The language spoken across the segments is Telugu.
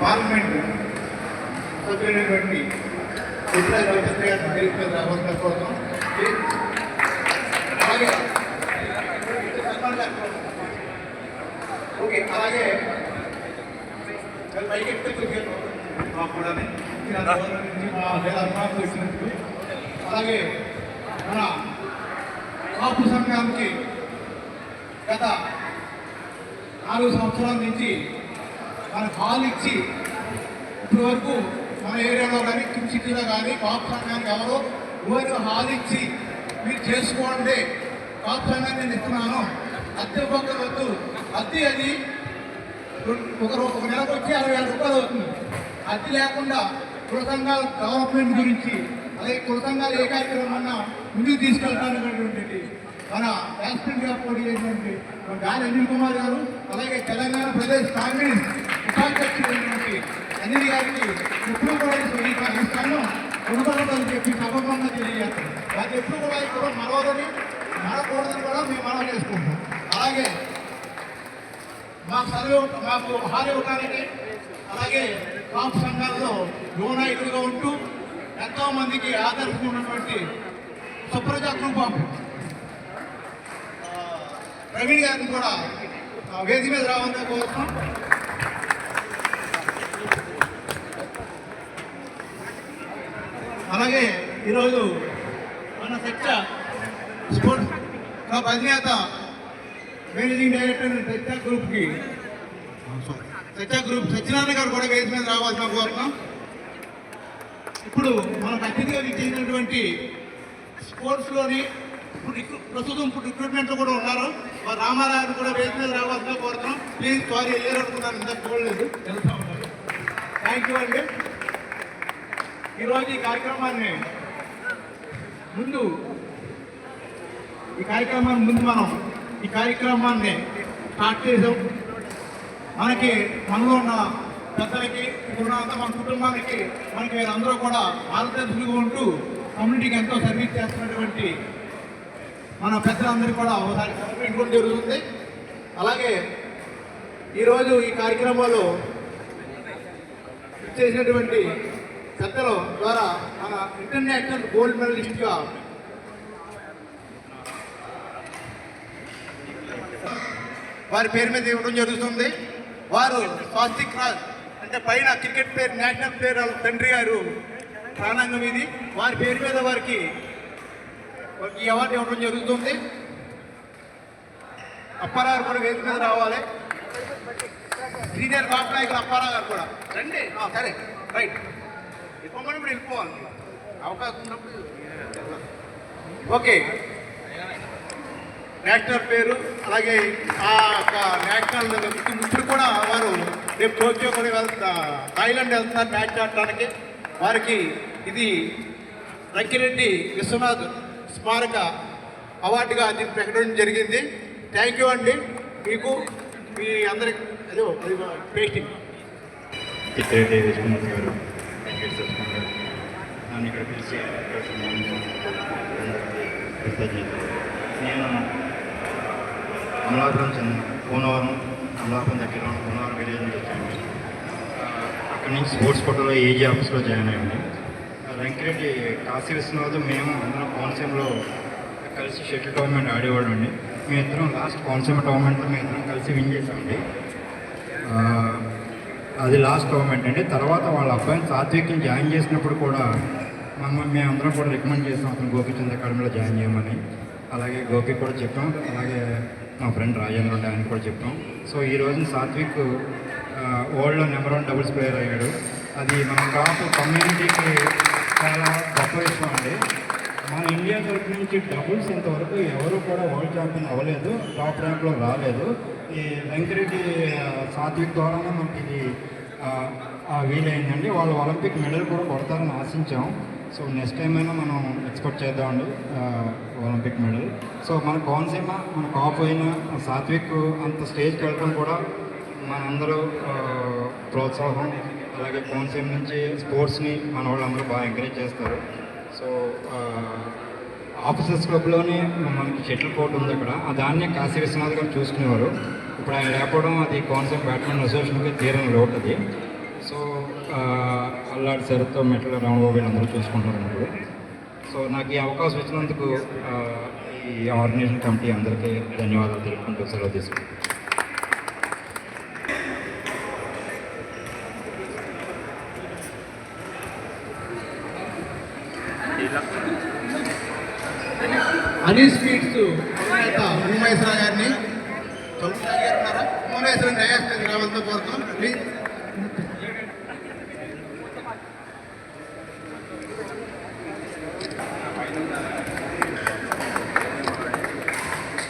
పార్లమెంట్ సభ్యులైనటువంటి వేదిక రావాల్సిన గారు ఓకే అలాగే పైకి ఎక్కితే వచ్చినట్టు. అలాగే మన కాపు సంఘానికి గత నాలుగు సంవత్సరాల నుంచి మన హాల్ ఇచ్చి ఇప్పటివరకు మన ఏరియాలో కానీ కిమ్ సిటీలో కానీ కాప్ సంఘానికి ఎవరో ఊరు హాల్ ఇచ్చి మీరు చేసుకోండి. కాప్ సంఘాన్ని నేను ఇస్తున్నాను అద్దె పక్కన వద్దు అద్దె అది ఒక ఒక నెలకు వచ్చి అరవై వేల రూపాయలు అవుతుంది. అద్దె లేకుండా కుల సంఘాల డెవలప్మెంట్ గురించి అలాగే కుల సంఘాలు ఏ కార్యక్రమం అన్నా ముందుకు తీసుకెళ్తాననేటువంటిది మన యాక్సిడెంట్గా పోటీ చేసినటువంటి మన గాలి అనిల్ కుమార్ గారు అలాగే తెలంగాణ ప్రదేశ్ కాంగ్రెస్ ఉపాధ్యక్షుడైనటువంటి అనిల్ గారికి ఎప్పుడు కూడా ఈ ఈ స్థానం చెప్పి సభకంగా తెలియజేస్తాం అది ఎప్పుడు కూడా ఇప్పుడు మరవదని మరకూడదని కూడా మేము మనం చేసుకుంటాం అలాగే మాకు చదివి మాకు హారీ ఇవ్వడానికి అలాగే కాపు సంఘాల్లో యువనాయకుడిగా ఉంటూ ఎంతో మందికి ఉన్నటువంటి సుప్రజ గ్రూప్ ఆఫ్ ప్రవీణ్ గారిని కూడా వేదిక మీద రావాలని కోరుతున్నాం అలాగే ఈరోజు మన చర్చ స్పోర్ట్స్ క్లబ్ అధినేత మేనేజింగ్ డైరెక్టర్ చర్చా గ్రూప్కి. చర్చా గ్రూప్ సత్యనారాయణ గారు కూడా వేదిక మీద రావాల్సిన కోరుతున్నాం. ఇప్పుడు మనకు అతిథిగా చేసినటువంటి స్పోర్ట్స్లోని ఇప్పుడు ప్రస్తుతం ఇప్పుడు రిక్రూట్మెంట్లో కూడా ఉన్నారు. రామారావు కూడా వేదిక మీద రావాల్సిన కోరుతున్నాం. ప్లీజ్ సారీ వెళ్ళారు అనుకున్నాను ఇంత చూడలేదు థ్యాంక్ యూ అండి. ఈరోజు ఈ కార్యక్రమాన్ని ముందు ఈ కార్యక్రమాన్ని ముందు మనం ఈ కార్యక్రమాన్ని స్టార్ట్ చేసాం మనకి మనలో ఉన్న పెద్దలకి ఇక్కడ మన కుటుంబానికి మనకి వీరందరూ కూడా మార్గదర్శులుగా ఉంటూ కమ్యూనిటీకి ఎంతో సర్వీస్ చేస్తున్నటువంటి మన పెద్దలందరూ కూడా ఒకసారి సెలబ్రేట్ కూడా జరుగుతుంది. అలాగే ఈరోజు ఈ కార్యక్రమంలో చేసినటువంటి పెద్దల ద్వారా మన ఇంటర్నేషనల్ గోల్డ్ మెడలిస్ట్గా వారి పేరు మీద ఇవ్వడం జరుగుతుంది. వారు స్వాస్తిక్ రాజ్ అంటే పైన క్రికెట్ పేరు నేషనల్ ప్లేయర్ వాళ్ళ తండ్రి గారు ప్రాణాంగం ఇది. వారి పేరు మీద వారికి వారికి ఈ అవార్డు ఇవ్వడం జరుగుతుంది. అప్పారావు కూడా వేదిక మీద రావాలి. సీనియర్ బాబు నాయకులు అప్పారావు గారు కూడా. రండి. సరే. రైట్. ఇవ్వమని ఇప్పుడు వెళ్ళిపోవాలి. అవకాశం ఉన్నప్పుడు ఓకే. నేషనల్ పేరు అలాగే ఆ యొక్క నేషనల్ ఇప్పుడు కూడా వారు రేపు టోక్యో కూడా వెళ్తా థాయిలాండ్ వెళ్తున్నారు మ్యాచ్ ఆడటానికి. వారికి ఇది రంకిరెడ్డి విశ్వనాథ్ స్మారక అవార్డుగా దీన్ని ప్రకటించడం జరిగింది. థ్యాంక్ యూ అండి. మీకు మీ అందరికి అదో అది పేస్టింగ్. విశ్వనాథ్ గారు. నన్ను ఇక్కడ పిలిచి ఇక్కడ కృతజ్ఞతలు నేను అమలాపురం చెందిన పూనవరం అమలాపురం దగ్గర ఉన్న పోనవరం విలేజ్ నుంచి వచ్చాను అక్కడి నుంచి స్పోర్ట్స్ కోటలో ఏజీ ఆఫీస్లో జాయిన్ అయ్యాను. వెంకరెడ్డి కాశీ విశ్వనాథ్ మేము అందరం కోనసీమలో కలిసి షటిల్ టోర్నమెంట్ ఆడేవాడు అండి. మేమిద్దరం లాస్ట్ కోనసీమ టోర్నమెంట్లో మేమిద్దరం కలిసి విన్ చేసామండి అది లాస్ట్ గవర్నమెంట్ అండి. తర్వాత వాళ్ళ అబ్బాయిని సాత్విక్ని జాయిన్ చేసినప్పుడు కూడా మమ్మల్ని మేమందరం కూడా రికమెండ్ చేసాం అతను గోపిచంద్ అకాడమీలో జాయిన్ చేయమని. అలాగే గోపి కూడా చెప్పాం. అలాగే మా ఫ్రెండ్ రాజేంద్ర ఉండే ఆయన కూడా చెప్పాం. సో ఈ రోజున సాత్విక్ వరల్డ్లో నెంబర్ వన్ డబుల్స్ ప్లేయర్ అయ్యాడు. అది మన కాపు కమ్యూనిటీకి చాలా గొప్ప విషయం అండి. మన ఇండియా తరఫు నుంచి డబుల్స్ ఇంతవరకు ఎవరు కూడా వరల్డ్ ఛాంపియన్ అవ్వలేదు. టాప్ ర్యాంక్లో రాలేదు. ఈ వెంకరెడ్డి సాత్విక్ ద్వారానే మనకి ఇది వీలైందండి. వాళ్ళు ఒలింపిక్ మెడల్ కూడా కొడతారని ఆశించాం. సో నెక్స్ట్ టైం అయినా మనం ఎక్స్పెక్ట్ చేద్దామండి ఒలింపిక్ మెడల్. సో మన కోనసీమ మన కాపు అయిన సాత్విక్ అంత స్టేజ్కి వెళ్ళడం కూడా మనందరూ ప్రోత్సాహం. అలాగే కోనసీమ నుంచి స్పోర్ట్స్ని మన వాళ్ళందరూ బాగా ఎంకరేజ్ చేస్తారు. సో ఆఫీసర్స్ క్లబ్లోనే మనకి షటిల్ కోర్ట్ ఉంది అక్కడ. ఆ దాన్నే కాశీ విశ్వనాథ్ గారు చూసుకునేవారు. ఇప్పుడు ఆయన లేకపోవడం అది కోనసీమ బ్యాట్మెన్ అసోసియేషన్కి తీరం లోటది అది. సో అల్లాడి శరత్తో మెట్ల రామబాబు వీళ్ళందరూ చూసుకుంటున్నారు ఇప్పుడు సో నాకు ఈ అవకాశం ఇచ్చినందుకు ఈ ఆర్గనైజేషన్ కమిటీ అందరికీ ధన్యవాదాలు తెలుపుకుంటూ సెలవు తీసుకుంటాను అన్ని స్వీట్స్ అధినేత ఉమేశ్వర గారిని చౌదరి గారు ఉన్నారా ఉమేశ్వరం దయాస్త కోరుతాం. ప్లీజ్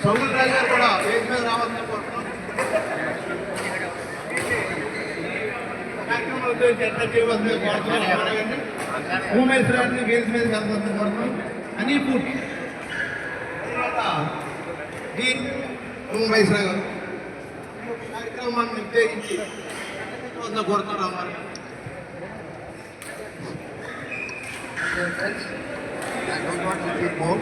చౌదరి రాజు గారు కూడా వేది మీద రావాలని కోరుతున్నాం. కార్యక్రమంలో కోరుతున్నాం. మీద కలవాలని కోరుతున్నాం. అని పూర్తి D ఉమేశ్వర గారు కార్యక్రమాన్ని ఉద్దేశించి వద్ద కోరుతున్నాం మరి I don't want to speak more.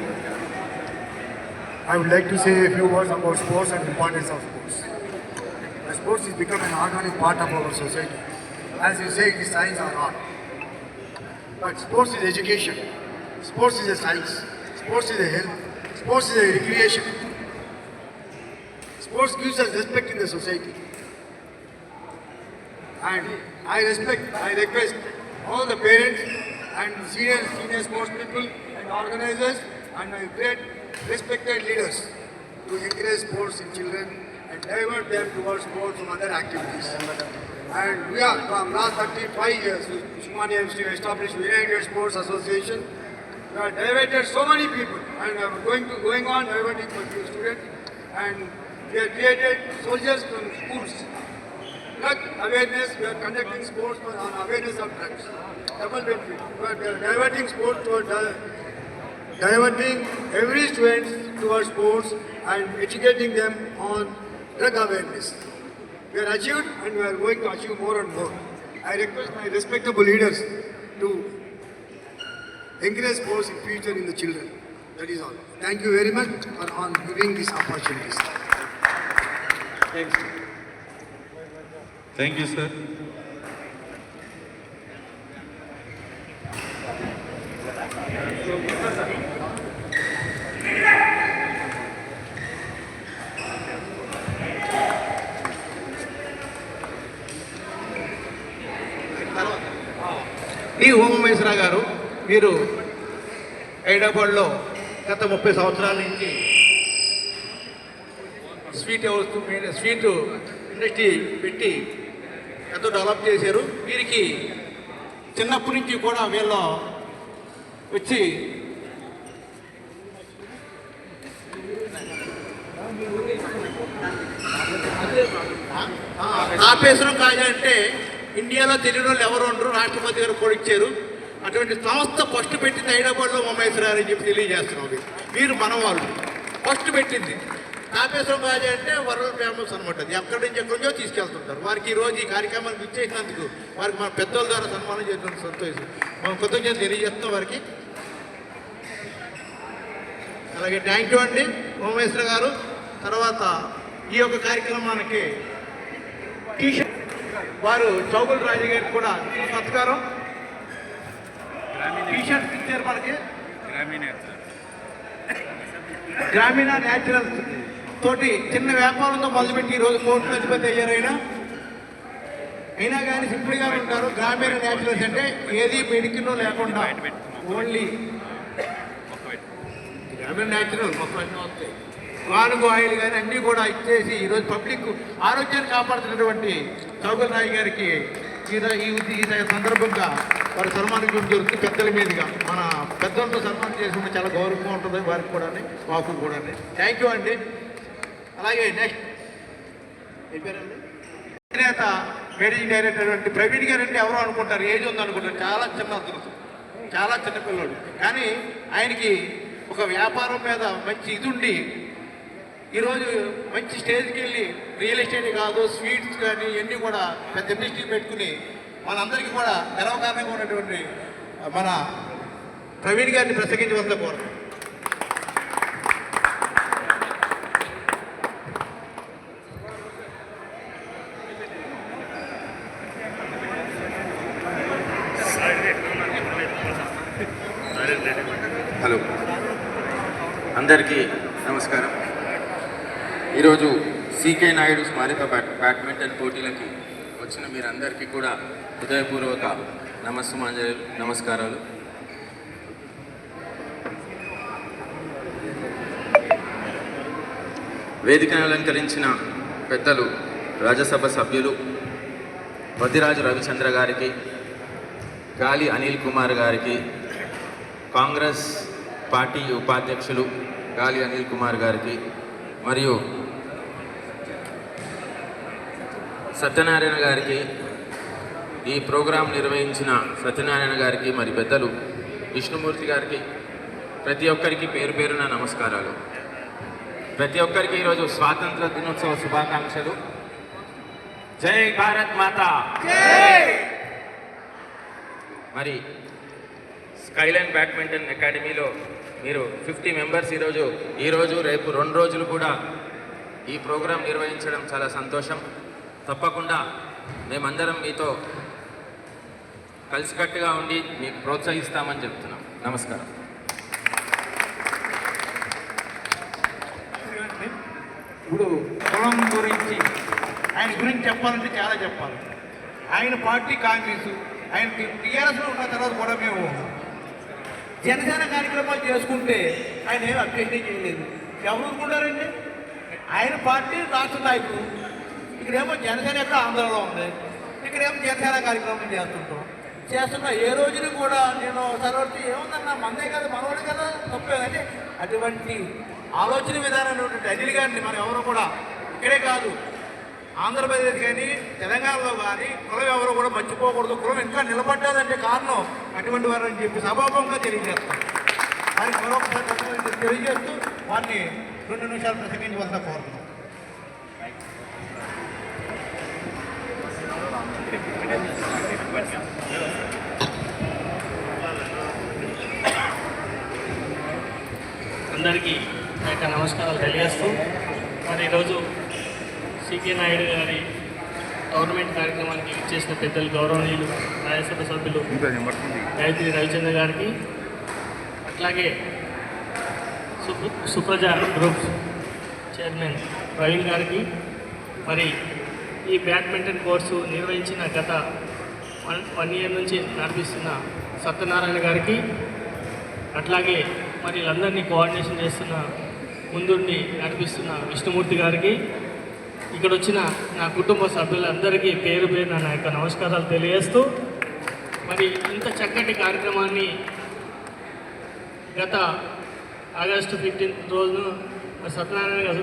I would like to say a few words about sports and importance of sports. The sports has become an organic part of our society. As you say, it is science or art. But sports is education. Sports is a science. Sports is a health. Sports is a recreation. Sports gives us respect in the society. And I respect, I request all the parents and senior, senior sports people and organizers and my great respected leaders to encourage sports in children and divert them towards sports and other activities. And we are from last 35 years, Usmania Institute established United Sports Association. We have diverted so many people and are going to going on diverting for students and we have created soldiers from schools drug awareness, we are conducting sports for- on awareness of drugs. Double benefit. We are diverting sports toward diverting every student towards sports and educating them on drug awareness. We are achieved and we are going to achieve more and more. I request my respectable leaders to encourage sports in future in the children. That is all. Thank you very much for giving these opportunities. Thank you sir D Umeshwara garu మీరు హైదరాబాద్లో గత ముప్పై సంవత్సరాల నుంచి స్వీట్ హౌస్ స్వీట్ ఇండస్ట్రీ పెట్టి ఎంతో డెవలప్ చేశారు. వీరికి చిన్నప్పటి నుంచి కూడా వీళ్ళు వచ్చి ఆపేశ్వరం కాజా అంటే ఇండియాలో తెలియని వాళ్ళు ఎవరు ఉండరు రాష్ట్రపతి గారు కూడా అటువంటి సంస్థ ఫస్ట్ పెట్టింది హైదరాబాద్లో ఉమేశ్వరారు అని చెప్పి తెలియజేస్తున్నాం. మీరు మనం వాళ్ళు ఫస్ట్ పెట్టింది. తాపేశ్వరం కాజా అంటే వరల్డ్ ఫేమస్ అనమాట అది ఎక్కడి నుంచి ఎక్కడి నుంచో తీసుకెళ్తుంటారు. వారికి ఈ రోజు ఈ కార్యక్రమానికి ఇచ్చేసినందుకు వారికి మన పెద్దల ద్వారా సన్మానం చేసినందుకు సంతోషం. మనం కృతజ్ఞత తెలియజేస్తాం వారికి. అలాగే థ్యాంక్ యూ అండి ఉమేశ్వర గారు. తర్వాత ఈ యొక్క కార్యక్రమానికి టీషర్ట్ వారు చౌగుల రాజు గారికి కూడా సత్కారం. టీషర్ట్స్ ఇచ్చారు మనకి. గ్రామీణ న్యాచురల్స్ తోటి చిన్న వ్యాపారంతో మొదలుపెట్టి ఈ రోజు కోర్టు అధిపతి అయ్యారు అయినా అయినా కానీ సింపుల్గా ఉంటారు. గ్రామీణ న్యాచురల్స్ అంటే ఏది మెడికినో లేకుండా ఓన్లీ గ్రామీణ న్యాచురల్ మొత్తం వస్తాయి వానుగు ఆయిల్ కానీ అన్నీ కూడా ఇచ్చేసి ఈరోజు పబ్లిక్ ఆరోగ్యాన్ని కాపాడుతున్నటువంటి చౌకల్ రాయ్ గారికి ఈ సందర్భంగా వారి సన్మానం జరుగుతుంది. పెద్దల మీదుగా మన పెద్దలతో సన్మానం చేసుకుంటే చాలా గౌరవంగా ఉంటుంది. వారికి కూడా మాకు కూడా థ్యాంక్ యూ అండి. అలాగే నెక్స్ట్ అధినేత మేనేజింగ్ డైరెక్టర్ అంటే ప్రవీణ్ గారు అంటే ఎవరో అనుకుంటారు ఏజ్ ఉంది అనుకుంటారు. చాలా చిన్న అదృష్టం చాలా చిన్నపిల్లడు కానీ ఆయనకి ఒక వ్యాపారం మీద మంచి ఇది ఉండి ఈరోజు మంచి స్టేజ్కి వెళ్ళి రియల్ ఎస్టేట్ కాదు స్వీట్స్ కానీ ఇవన్నీ కూడా పెద్ద ఇండస్ట్రీ పెట్టుకుని మనందరికీ కూడా గర్వకారణంగా ఉన్నటువంటి మన ప్రవీణ్ గారిని ప్రసంగించవలసిన కోరుతాం హలో అందరికీ నమస్కారం. ఈరోజు సీకే నాయుడు స్మారక బ్యాట్ బ్యాడ్మింటన్ పోటీలకి వచ్చిన మీరందరికీ కూడా హృదయపూర్వక నమస్సుమాంజలి నమస్కారాలు. వేదికను అలంకరించిన పెద్దలు రాజ్యసభ సభ్యులు వద్దిరాజు రవిచంద్ర గారికి గాలి అనిల్ కుమార్ గారికి కాంగ్రెస్ పార్టీ ఉపాధ్యక్షులు గాలి అనిల్ కుమార్ గారికి మరియు సత్యనారాయణ గారికి ఈ ప్రోగ్రాం నిర్వహించిన సత్యనారాయణ గారికి మరి పెద్దలు విష్ణుమూర్తి గారికి ప్రతి ఒక్కరికి పేరు పేరున నమస్కారాలు. ప్రతి ఒక్కరికి ఈరోజు స్వాతంత్ర దినోత్సవ శుభాకాంక్షలు. జై భారత్ మాత! మరి స్కైలైన్ బ్యాడ్మింటన్ అకాడమీలో మీరు ఫిఫ్టీ మెంబర్స్ ఈరోజు ఈరోజు రేపు రెండు రోజులు కూడా ఈ ప్రోగ్రాం నిర్వహించడం చాలా సంతోషం. తప్పకుండా మేమందరం మీతో కలిసికట్టుగా ఉండి మీకు ప్రోత్సహిస్తామని చెప్తున్నాం. నమస్కారం. ఇప్పుడు కులం గురించి ఆయన గురించి చెప్పాలంటే చాలా చెప్పాలి. ఆయన పార్టీ కాంగ్రెస్ ఆయన టీఆర్ఎస్లో ఉన్న తర్వాత కూడా మేము జనసేన కార్యక్రమాలు చేసుకుంటే ఆయన ఏం అభ్యర్థి చేయలేదు. ఎవరు ఊరుకుంటారండి? ఆయన పార్టీ రాష్ట్ర నాయకుడు. ఇక్కడేమో జనసేన యొక్క ఆంధ్రాలో ఉంది. ఇక్కడేమో జనసేన కార్యక్రమం చేస్తుంటాం. చేస్తున్నా ఏ రోజున కూడా నేను సరవర్తి ఏముందన్నా మందే కదా మనవాడు కదా తప్పే. అంటే అటువంటి ఆలోచన విధానం ఉన్నటువంటి అనిల్ గారిని మనం ఎవరు కూడా ఇక్కడే కాదు ఆంధ్రప్రదేశ్ కానీ తెలంగాణలో కానీ కులం ఎవరు కూడా మర్చిపోకూడదు. కులం ఇంకా నిలబడ్డాదంటే కారణం అటువంటి వారు అని చెప్పి సభాపంగా తెలియజేస్తాం. వారికి మరొకసారి తెలియజేస్తూ వారిని రెండు నిమిషాలు ప్రసంగించవలసిన కోరుతున్నాం. అందరికీ నా యొక్క నమస్కారాలు తెలియజేస్తూ మరి ఈరోజు సికే నాయుడు గారి గవర్నమెంట్ కార్యక్రమానికి ఇచ్చేసిన పెద్దలు గౌరవనీయులు రాజ్యసభ సభ్యులు గాయత్రి రవిచంద్ర గారికి అట్లాగే సుప్ర సుప్రజ గ్రూప్ చైర్మన్ ప్రవీణ్ గారికి మరి ఈ బ్యాడ్మింటన్ కోర్సు నిర్వహించిన గత వన్ వన్ ఇయర్ నుంచి నడిపిస్తున్న సత్యనారాయణ గారికి అట్లాగే మరి వీళ్ళందరినీ కోఆర్డినేషన్ చేస్తున్న ముందుండి నడిపిస్తున్న విష్ణుమూర్తి గారికి ఇక్కడ వచ్చిన నా కుటుంబ సభ్యులందరికీ పేరు పేరు నా యొక్క నమస్కారాలు తెలియజేస్తూ మరి ఇంత చక్కటి కార్యక్రమాన్ని గత ఆగస్టు ఫిఫ్టీన్త్ రోజున మరి సత్యనారాయణ గారు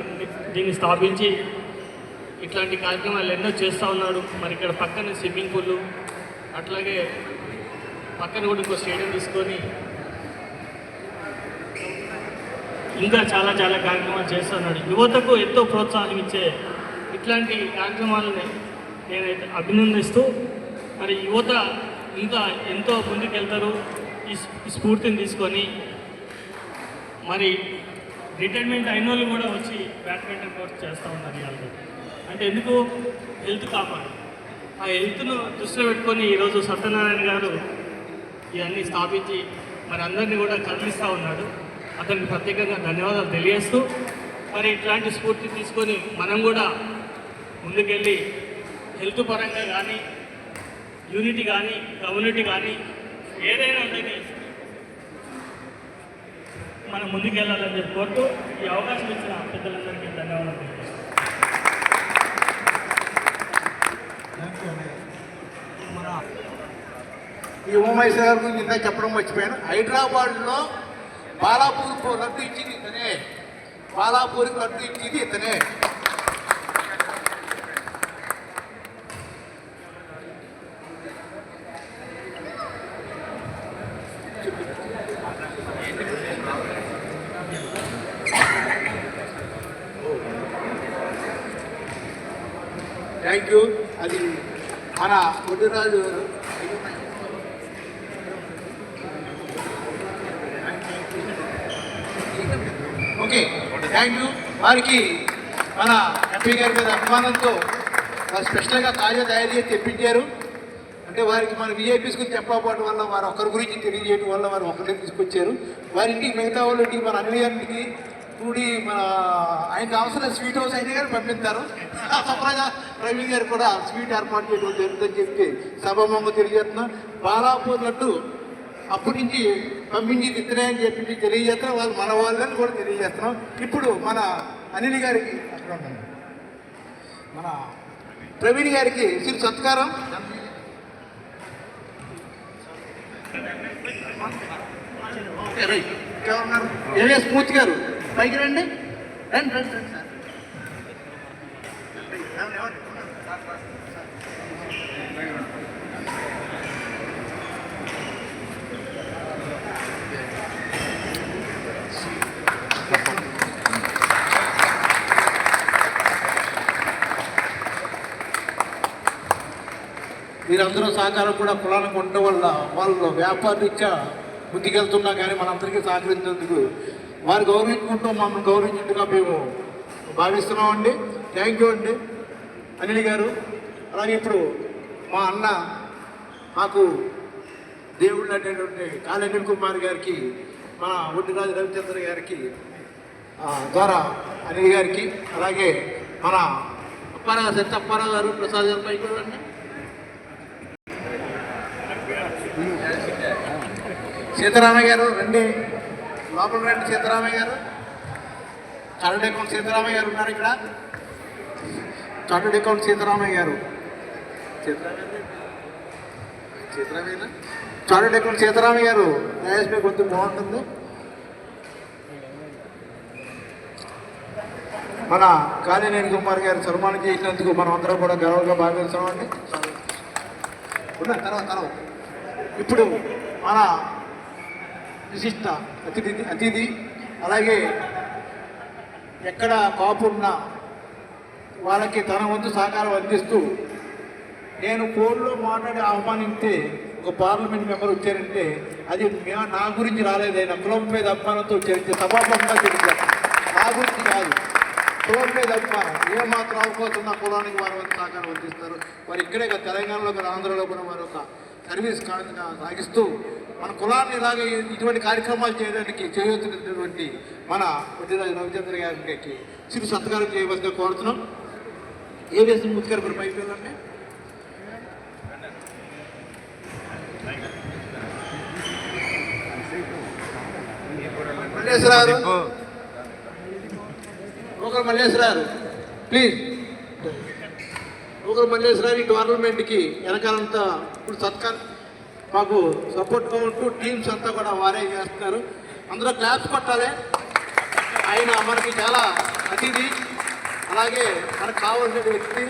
దీన్ని స్థాపించి ఇట్లాంటి కార్యక్రమాలు ఎన్నో చేస్తూ ఉన్నాడు. మరి ఇక్కడ పక్కన స్విమ్మింగ్ పూల్ అట్లాగే పక్కన కూడా ఇంకో స్టేడియం తీసుకొని ఇంకా చాలా చాలా కార్యక్రమాలు చేస్తున్నాడు యువతకు ఎంతో ప్రోత్సాహం ఇచ్చే ఇట్లాంటి కార్యక్రమాలని నేనైతే అభినందిస్తూ మరి యువత ఇంకా ఎంతో ముందుకెళ్తారు ఈ స్- ఈ స్ఫూర్తిని తీసుకొని. మరి రిటైర్మెంట్ అయిన వాళ్ళు కూడా వచ్చి బ్యాడ్మింటన్ కోర్స్ చేస్తూ ఉన్నారు ఇవాళ. అంటే ఎందుకు? హెల్త్ కాపాడు. ఆ హెల్త్ను దృష్టిలో పెట్టుకొని ఈరోజు సత్యనారాయణ గారు ఇవన్నీ స్థాపించి మరి అందరినీ కూడా కదిలిస్తూ ఉన్నాడు అతనికి ప్రత్యేకంగా ధన్యవాదాలు తెలియజేస్తూ మరి ఇట్లాంటి స్ఫూర్తి తీసుకొని మనం కూడా ముందుకెళ్ళి హెల్త్ పరంగా కానీ యూనిటీ కానీ కమ్యూనిటీ కానీ ఏదైనా ఉండని మనం ముందుకెళ్ళాలని చెప్పి కోరుతూ ఈ అవకాశం ఇచ్చిన పెద్దలందరికీ ధన్యవాదాలు మన ఈ ఉమేశ్వర గారి గురించి ఇంత చెప్పడం మర్చిపోయాను. హైదరాబాద్లో బాలాపూర్కు రద్దు ఇచ్చింది ఇతనే. బాలాపూర్కి రద్దు ఇచ్చింది ఇతనే. Thank you. అది మన ఒడ్డురాజు ఓకే థ్యాంక్ యూ. వారికి మన ఎంపీ గారి మీద అభిమానంతో స్పెషల్గా తాజా తయారు చేసి తెప్పించారు. అంటే వారికి మన విఐపీస్ గురించి చెప్పకపోవడం వల్ల వారు ఒకరి గురించి తెలియజేయడం వల్ల వారు ఒకరిని తీసుకొచ్చారు. వారి ఇంటికి మిగతా వాళ్ళ ఇంటికి మన అన్ని కూడి మన ఆయనకు అవసరం స్వీట్ హౌస్ అయినా కానీ పంపిస్తారు. సఫరాగా రవి గారు కూడా స్వీట్ ఏర్పాటు చేయడం జరుగుతుందని చెప్పి సభామంగా తెలియజేస్తున్నాం. బాలాపూర్ లడ్డు అప్పటి నుంచి పంపించి ఇద్దరే అని చెప్పి తెలియజేస్తున్నాం. వాళ్ళు మన వాళ్ళని కూడా తెలియజేస్తున్నాం. ఇప్పుడు మన అనిల్ గారికి మన ప్రవీణ్ గారికి చిరు సత్కారం. ఓకే, స్మూర్తి గారు? పైకి రండి. రండి రండి రండి సార్. మీరందరూ సహకారం కూడా కులానికి ఉండడం వల్ల వాళ్ళు వ్యాపారరీత్యా ముందుకెళ్తున్నా కానీ మనందరికీ సహకరించేందుకు వారు గౌరవించుకుంటూ మమ్మల్ని గౌరవించినట్టుగా మేము భావిస్తున్నామండి. థ్యాంక్ యూ అండి. అనిల్ గారు అలాగే ఇప్పుడు మా అన్న మాకు దేవుళ్ళు అనేటువంటి కాళీ కుమార్ గారికి మన ఒడ్డిరాజు రవిచంద్ర గారికి ద్వారా అనిల్ గారికి అలాగే మన అప్పారావు సత్య అప్పారావు గారు ప్రసాద్ గారు పైకి వెళ్ళండి. సీతారామయ్య గారు రండి. లోపల రండి సీతారామయ్య గారు. చార్టెడ్ అకౌంట్ సీతారామయ్య గారు ఉన్నారు ఇక్కడ. చార్టెడ్ అకౌంట్ సీతారామయ్య గారు. సీతారామయ్య చార్టెడ్ అకౌంట్ సీతారామయ్య గారు. దయచేసి కొంచెం బాగుంటుంది. మన కాళీనేని కుమార్ గారు సన్మానం చేసినందుకు మనం అందరం కూడా గర్వంగా భావిస్తున్నామండి. ఉన్నా తర్వాత తర్వాత. ఇప్పుడు మన విశిష్ట అతిథి అతిథి. అలాగే ఎక్కడ కాపున్నా వాళ్ళకి తన వంతు సహకారం అందిస్తూ నేను ఫోన్లో మాట్లాడి ఆహ్వానిస్తే ఒక పార్లమెంట్ మెంబర్ వచ్చారంటే అది నా గురించి రాలేదు. ఆయన కులం మీద అభిమానంతో వచ్చారంటే సభాపంగా తెలిపారు నా గురించి కాదు. కులం మీద అభిమానం. ఏమాత్రం అవకాశం ఉన్న కులానికి వారు వంతు సహకారం అందిస్తారు. వారు ఇక్కడే తెలంగాణలో కూడా ఆంధ్రలో కూడా వారు ఒక సర్వీస్ సాగిస్తూ మన కులాన్ని ఇలాగే ఇటువంటి కార్యక్రమాలు చేయడానికి చేయవలసినటువంటి మన వడ్డీరాజు రవిచంద్ర గారికి చిరు సత్కారం చేయవలసిన కోరుతున్నాం. ఏ వేసిన ముత్తుగారు ఇప్పుడు పైకి వెళ్ళండి మల్లేశ్వరారు ఒకరు మల్లేశ్వరారు ప్లీజ్ ఒకరు మల్లేశ్వరారు ఈ టోర్నమెంట్కి వెనకాలంతా ఇప్పుడు సత్కార్ మాకు సపోర్ట్గా ఉంటూ టీమ్స్ అంతా కూడా వారే చేస్తున్నారు. అందరూ క్లాప్స్ కొట్టాలి. ఆయన మనకి చాలా అతిథి. అలాగే మనకు కావాల్సిన వ్యక్తి.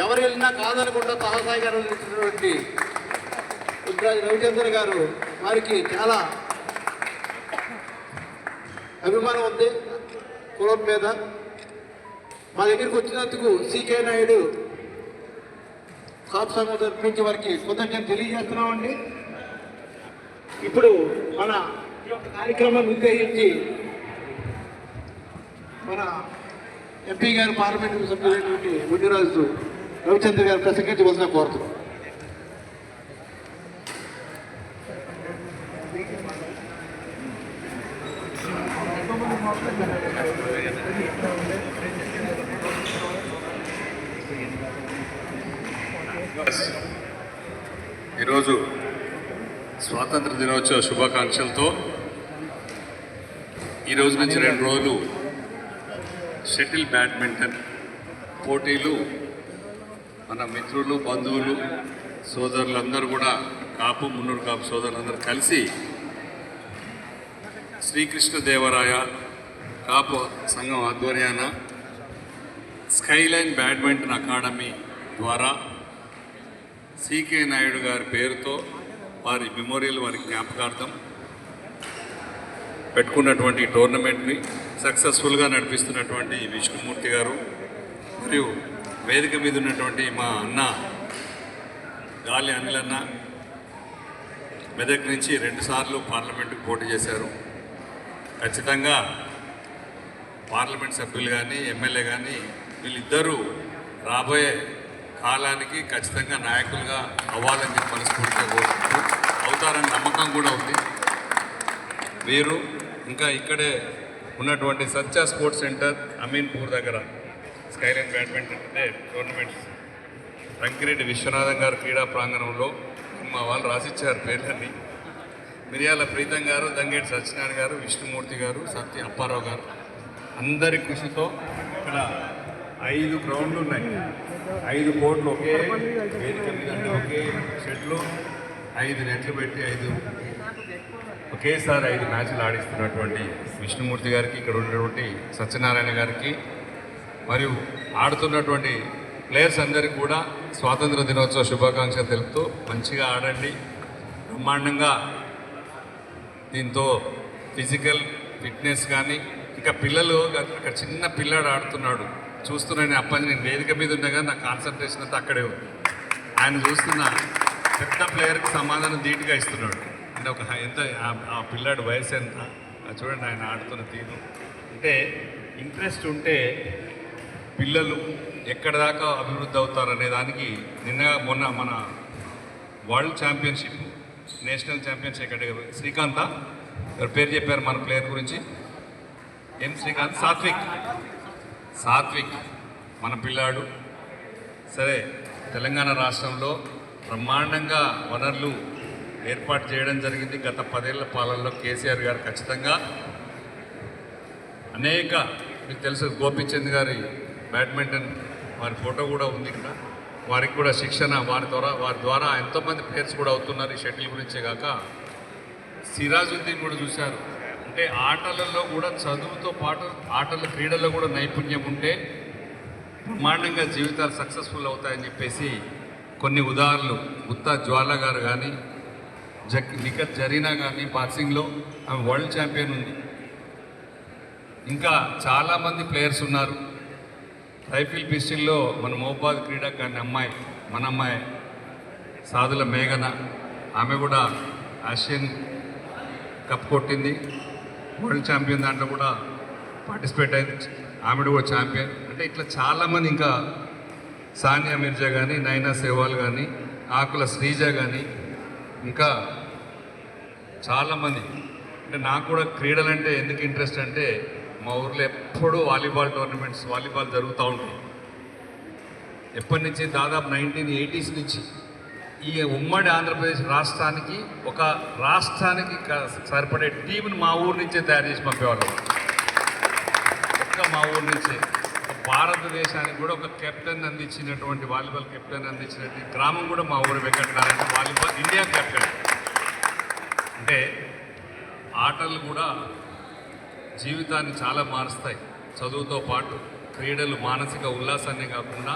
ఎవరు వెళ్ళినా కాదనకుండా గారు ఇచ్చినటువంటి రుద్రాజు రవిచంద్ర గారు వారికి చాలా అభిమానం ఉంది. కులం మీద. మా దగ్గరికి వచ్చినందుకు సీకే నాయుడు తరపు నుంచి వారికి కృతజ్ఞత తెలియజేస్తున్నామండి. ఇప్పుడు మన ఈ యొక్క కార్యక్రమాన్ని ఉద్దేశించి మన ఎంపీ గారు పార్లమెంట్ సభ్యులైనటువంటి గుండిరాజు రవిచంద్ర గారు ప్రసంగించవలసిన కోరుతున్నాం. ఈరోజు స్వాతంత్ర దినోత్సవ శుభాకాంక్షలతో ఈ రోజు నుంచి రెండు రోజులు షటిల్ బ్యాడ్మింటన్ పోటీలు మన మిత్రులు బంధువులు సోదరులందరూ కూడా కాపు మున్నూరు కాపు సోదరులందరూ కలిసి శ్రీకృష్ణదేవరాయ కాపు సంఘం ఆధ్వర్యాన స్కైలైన్ బ్యాడ్మింటన్ అకాడమీ ద్వారా సికే నాయుడు గారి పేరుతో వారి మెమోరియల్ వారి జ్ఞాపకార్థం పెట్టుకున్నటువంటి టోర్నమెంట్ని సక్సెస్ఫుల్గా నడిపిస్తున్నటువంటి విష్ణుమూర్తి గారు మరియు వేదిక మీద ఉన్నటువంటి మా అన్న గాలి అనిలన్న మెదక్ నుంచి రెండుసార్లు పార్లమెంటుకు పోటీ చేశారు. ఖచ్చితంగా పార్లమెంట్ సభ్యులు కానీ ఎమ్మెల్యే కానీ వీళ్ళిద్దరూ రాబోయే కాలానికి ఖచ్చితంగా నాయకులుగా అవ్వాలని చెప్పి మనస్ఫూర్తిగా కోరుకుంటూ అవుతారని నమ్మకం కూడా ఉంది. వీరు ఇంకా ఇక్కడే ఉన్నటువంటి సత్య స్పోర్ట్స్ సెంటర్ అమీన్పూర్ దగ్గర స్కైలైన్ బ్యాడ్మింటన్ అంటే టోర్నమెంట్స్ రంకిరెడ్డి విశ్వనాథం గారు క్రీడా ప్రాంగణంలో మా వాళ్ళు రాసిచ్చారు పేర్లన్నీ. మిరియాల ప్రీతం గారు దంగేటి సత్యనారాయణ గారు విష్ణుమూర్తి గారు సత్య అప్పారావు గారు. అందరి కృషితో ఇక్కడ ఐదు గ్రౌండ్లు ఉన్నాయి. ఐదు కోట్లు ఒకే వేదిక మీద ఒకే షెడ్లు ఐదు నెట్లు పెట్టి ఐదు ఒకేసారి ఐదు మ్యాచ్లు ఆడిస్తున్నటువంటి విష్ణుమూర్తి గారికి ఇక్కడ ఉన్నటువంటి సత్యనారాయణ గారికి మరియు ఆడుతున్నటువంటి ప్లేయర్స్ అందరికీ కూడా స్వాతంత్ర దినోత్సవ శుభాకాంక్షలు తెలుపుతూ మంచిగా ఆడండి. బ్రహ్మాండంగా దీంతో ఫిజికల్ ఫిట్నెస్ కానీ ఇంకా పిల్లలు అక్కడ చిన్న పిల్లాడు ఆడుతున్నాడు. చూస్తున్నాను అప్పని నేను వేదిక మీద ఉండగా నా కాన్సన్ట్రేషన్ అంతా అక్కడే ఉంది. ఆయన చూస్తున్న పెద్ద ప్లేయర్కి సమాధానం ధీటుగా ఇస్తున్నాడు. అంటే ఒక ఎంత ఆ- పిల్లాడు వయసు ఎంత? చూడండి ఆయన ఆడుతున్న తీరు. అంటే ఇంట్రెస్ట్ ఉంటే పిల్లలు ఎక్కడ దాకా అభివృద్ధి అవుతారు అనే దానికి నిన్న మొన్న మన వరల్డ్ ఛాంపియన్షిప్ నేషనల్ ఛాంపియన్షిప్ ఎక్కడ శ్రీకాంత్ పేరు చెప్పారు మన ప్లేయర్ గురించి? ఏం శ్రీకాంత్? సాత్విక్. సాత్విక్ మన పిల్లాడు. సరే తెలంగాణ రాష్ట్రంలో బ్రహ్మాండంగా వనరులు ఏర్పాటు చేయడం జరిగింది గత పదేళ్ళ పాలనలో కేసీఆర్ గారు ఖచ్చితంగా. అనేక మీకు తెలుసు గోపిచంద్ గారి బ్యాడ్మింటన్ వారి ఫోటో కూడా ఉంది ఇక్కడ. వారికి కూడా శిక్షణ వారి ద్వారా వారి ద్వారా ఎంతోమంది ప్లేయర్స్ కూడా అవుతున్నారు ఈ షటిల్ గురించే కాక. సిరాజుద్దీన్ కూడా చూశారు. అంటే ఆటలలో కూడా చదువుతో పాటు ఆటల క్రీడల్లో కూడా నైపుణ్యం ఉంటే బ్రహ్మాండంగా జీవితాలు సక్సెస్ఫుల్ అవుతాయని చెప్పేసి కొన్ని ఉదాహరణలు. గుత్తా జ్వాల గారు కానీ జక్ నిఖత్ జరీనా కానీ బాక్సింగ్లో ఆమె వరల్డ్ ఛాంపియన్ ఉంది. ఇంకా చాలామంది ప్లేయర్స్ ఉన్నారు. రైఫిల్ పిస్టిల్లో మన మహబాద్ క్రీడాకారిణి అమ్మాయి మన అమ్మాయి సాధుల మేఘన. ఆమె కూడా ఆసియన్ కప్ కొట్టింది. వరల్డ్ ఛాంపియన్ దాంట్లో కూడా పార్టిసిపేట్ అయింది. ఆమె కూడా ఛాంపియన్. అంటే ఇట్లా చాలామంది ఇంకా సానియా మిర్జా కానీ నైనా సెహ్వాల్ కానీ ఆకుల శ్రీజ కానీ ఇంకా చాలామంది. అంటే నాకు కూడా క్రీడలంటే ఎందుకు ఇంట్రెస్ట్ అంటే మా ఊర్లో ఎప్పుడూ వాలీబాల్ టోర్నమెంట్స్ వాలీబాల్ జరుగుతూ ఉంటాయి. ఎప్పటి నుంచి? దాదాపు నైన్టీన్ ఎయిటీస్ నుంచి. ఈ ఉమ్మడి ఆంధ్రప్రదేశ్ రాష్ట్రానికి ఒక రాష్ట్రానికి సరిపడే టీంని మా ఊరు నుంచే తయారు చేసి పంపేవాళ్ళం. ఒక్క మా ఊరు నుంచే. భారతదేశానికి కూడా ఒక కెప్టెన్ అందించినటువంటి వాలీబాల్ కెప్టెన్ అందించినటువంటి గ్రామం కూడా మా ఊరు వెంకటనారాయణ వాలీబాల్ ఇండియా కెప్టెన్. అంటే ఆటలు కూడా జీవితాన్ని చాలా మారుస్తాయి. చదువుతో పాటు క్రీడలు మానసిక ఉల్లాసాన్ని కాకుండా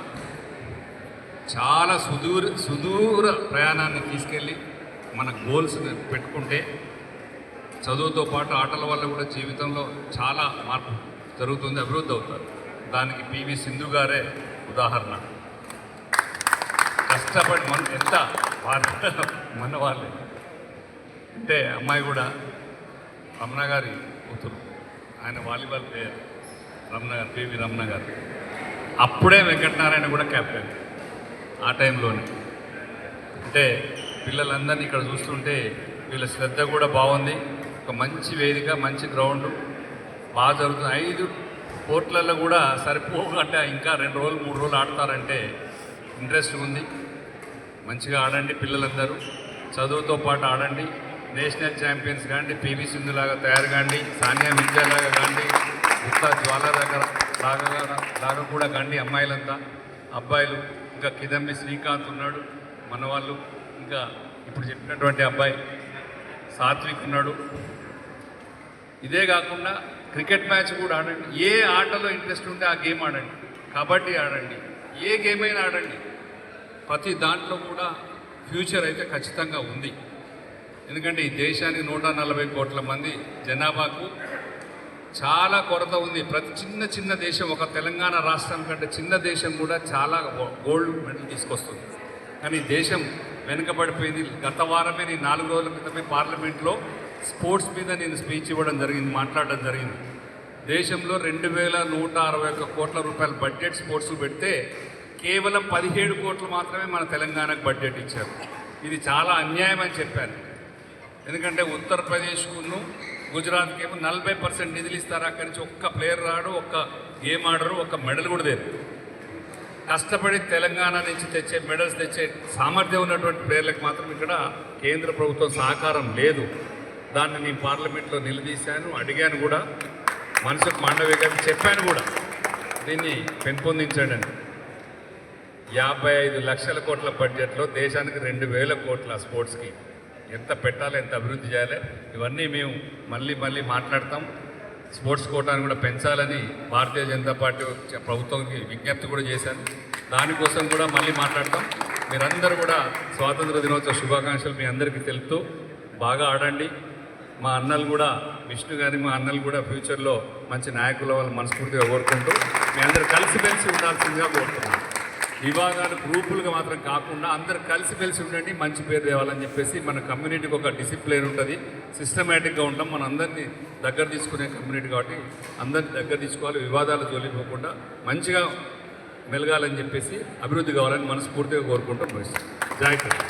చాలా సుదూర సుదూర ప్రయాణాన్ని తీసుకెళ్ళి మన గోల్స్ పెట్టుకుంటే చదువుతో పాటు ఆటల వల్ల కూడా జీవితంలో చాలా మార్పు జరుగుతుంది అభివృద్ధి అవుతారు. దానికి పివి సింధు గారే ఉదాహరణ. కష్టపడి మన ఎంత మన వాళ్ళే. అంటే అమ్మాయి కూడా రమణ గారి కూతురు. ఆయన వాలీబాల్ ప్లేయర్ రమణ గారు పివి రమణ గారు. అప్పుడే వెంకటనారాయణ కూడా క్యాప్టెన్ ఆ టైంలోనే. అంటే పిల్లలందరినీ ఇక్కడ చూస్తుంటే వీళ్ళ శ్రద్ధ కూడా బాగుంది. ఒక మంచి వేదిక మంచి గ్రౌండ్. బాగా జరుగుతుంది. ఐదు కోట్లలో కూడా సరిపోకుండా ఇంకా రెండు రోజులు మూడు రోజులు ఆడతారంటే ఇంట్రెస్ట్ ఉంది. మంచిగా ఆడండి పిల్లలందరూ. చదువుతో పాటు ఆడండి. నేషనల్ ఛాంపియన్స్ కాండి పివి సింధు లాగా తయారు కాండి సానియా మిర్జా లాగా కాండి గుత్తా జ్వాల దగ్గర లాగా లాగా కూడా కాండి అమ్మాయిలంతా. అబ్బాయిలు ఇంకా కిదంబి శ్రీకాంత్ ఉన్నాడు మన వాళ్ళు ఇంకా ఇప్పుడు చెప్పినటువంటి అబ్బాయి సాత్విక్ ఉన్నాడు. ఇదే కాకుండా క్రికెట్ మ్యాచ్ కూడా ఆడండి. ఏ ఆటలో ఇంట్రెస్ట్ ఉంటే ఆ గేమ్ ఆడండి. కబడ్డీ ఆడండి. ఏ గేమ్ అయినా ఆడండి. ప్రతి దాంట్లో కూడా ఫ్యూచర్ అయితే ఖచ్చితంగా ఉంది. ఎందుకంటే ఈ దేశానికి నూట నలభై కోట్ల మంది జనాభాకు చాలా కొరత ఉంది. ప్రతి చిన్న చిన్న దేశం ఒక తెలంగాణ రాష్ట్రం కంటే చిన్న దేశం కూడా చాలా గోల్డ్ మెడల్ తీసుకొస్తుంది. కానీ దేశం వెనుకబడిపోయింది. గత వారమే నేను నాలుగు రోజుల క్రితమే పార్లమెంట్లో స్పోర్ట్స్ మీద నేను స్పీచ్ ఇవ్వడం జరిగింది మాట్లాడడం జరిగింది. దేశంలో రెండు వేల నూట అరవై ఒక్క కోట్ల రూపాయల బడ్జెట్ స్పోర్ట్స్ పెడితే కేవలం పదిహేడు కోట్లు మాత్రమే మన తెలంగాణకు బడ్జెట్ ఇచ్చారు. ఇది చాలా అన్యాయం అని చెప్పాను. ఎందుకంటే ఉత్తరప్రదేశ్కును గుజరాత్కి ఏమో నలభై పర్సెంట్ నిధులు ఇస్తారు అక్కడి నుంచి ఒక్క ప్లేయర్ రాడు ఒక్క గేమ్ ఆడరు ఒక్క మెడల్ కూడా లేదు కష్టపడి తెలంగాణ నుంచి తెచ్చే మెడల్స్ తెచ్చే సామర్థ్యం ఉన్నటువంటి ప్లేయర్లకు మాత్రం ఇక్కడ కేంద్ర ప్రభుత్వం సహకారం లేదు. దాన్ని నేను పార్లమెంట్లో నిలదీశాను అడిగాను కూడా. మనసుకు మాండవి గారికి చెప్పాను కూడా. దీన్ని పెంపొందించాడని యాభై ఐదు లక్షల కోట్ల బడ్జెట్లో దేశానికి రెండు వేల కోట్ల స్పోర్ట్స్కి ఎంత పెట్టాలి ఎంత అభివృద్ధి చేయాలి ఇవన్నీ మేము మళ్ళీ మళ్ళీ మాట్లాడతాం. స్పోర్ట్స్ కోటాను కూడా పెంచాలని భారతీయ జనతా పార్టీ ప్రభుత్వంకి విజ్ఞప్తి కూడా చేశాను. దానికోసం కూడా మళ్ళీ మాట్లాడతాం. మీరందరూ కూడా స్వాతంత్ర దినోత్సవ శుభాకాంక్షలు మీ అందరికీ తెలుపుతూ బాగా ఆడండి. మా అన్నలు కూడా విష్ణు గారి మా అన్నలు కూడా ఫ్యూచర్లో మంచి నాయకుల వాళ్ళు మనస్ఫూర్తిగా కోరుకుంటూ మీ అందరూ కలిసిమెలిసి ఉండాల్సిందిగా కోరుతున్నాను. విభాగాలు గ్రూపులుగా మాత్రం కాకుండా అందరు కలిసిమెలిసి ఉండండి మంచి పేరు తేవాలని చెప్పేసి మన కమ్యూనిటీకి ఒక డిసిప్లిన్ ఉంటుంది. సిస్టమేటిక్గా ఉంటాం. మన అందరినీ దగ్గర తీసుకునే కమ్యూనిటీ కాబట్టి అందరిని దగ్గర తీసుకోవాలి. వివాదాలు జోలిపోకుండా మంచిగా మెలగాలని చెప్పేసి అభివృద్ధి కావాలని మనస్ఫూర్తిగా కోరుకుంటూ ముగిస్తాం జాగ్రత్త